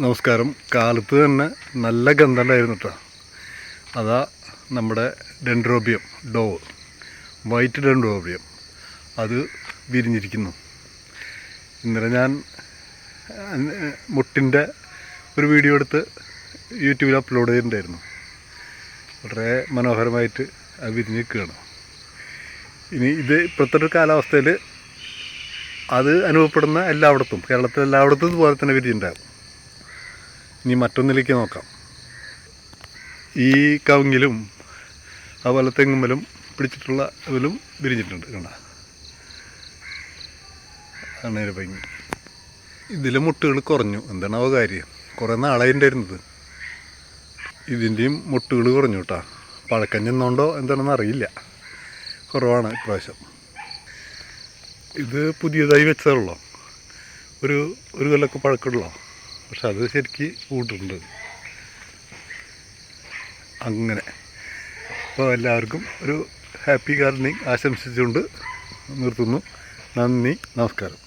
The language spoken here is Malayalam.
നമസ്കാരം. കാലത്ത് തന്നെ നല്ല ഗന്ധമുണ്ടായിരുന്നു കേട്ടോ അതാ നമ്മുടെ ഡെൻഡ്രോബിയം ഡോ. White dendrobium. അത് വിരിഞ്ഞിരിക്കുന്നു. ഇന്നലെ ഞാൻ മുട്ടിന്റെ ഒരു വീഡിയോ എടുത്ത് യൂട്യൂബിൽ അപ്ലോഡ് ചെയ്തിട്ടുണ്ടായിരുന്നു. വളരെ മനോഹരമായിട്ട് അത് വിരിഞ്ഞ് നിൽക്കുകയാണ്. ഇനി ഇത് ഇപ്പോഴത്തെ ഒരു കാലാവസ്ഥയിൽ അത് അനുഭവപ്പെടുന്ന എല്ലായിടത്തും കേരളത്തിലെല്ലായിടത്തും ഇതുപോലെ തന്നെ വിരിഞ്ഞിട്ടുണ്ടാകും. ഇനി മറ്റൊന്നിലേക്ക് നോക്കാം. ഈ കവുങ്ങിലും അതുപോലെ തെങ്ങുമ്മലും പിടിച്ചിട്ടുള്ള ഇതിലും വിരിഞ്ഞിട്ടുണ്ട് കണ്ട? ഇതിന്റെ ഭംഗി. ഇതിലെ മുട്ടുകൾ കുറഞ്ഞു. എന്താണ് അവ കാര്യം? കുറേ നാളായിണ്ടായിരുന്നത് ഇതിന്റെയും മുട്ടുകൾ കുറഞ്ഞു കേട്ടോ. പഴക്കം എന്താണെന്ന് അറിയില്ല. കുറവാണ് ഇപ്രാവശ്യം. ഇത് പുതിയതായി വെച്ചതുള്ളോ ഒരു ഒരു കൊല്ലൊക്കെ പഴക്കമുള്ളൂ പക്ഷെ അത് ശരിക്ക് കൂട്ടുണ്ട്. അങ്ങനെ. അപ്പോൾ എല്ലാവർക്കും ഒരു ഹാപ്പി ഗാർഡനിങ് ആശംസിച്ചുകൊണ്ട് നിർത്തുന്നു. നന്ദി നമസ്കാരം.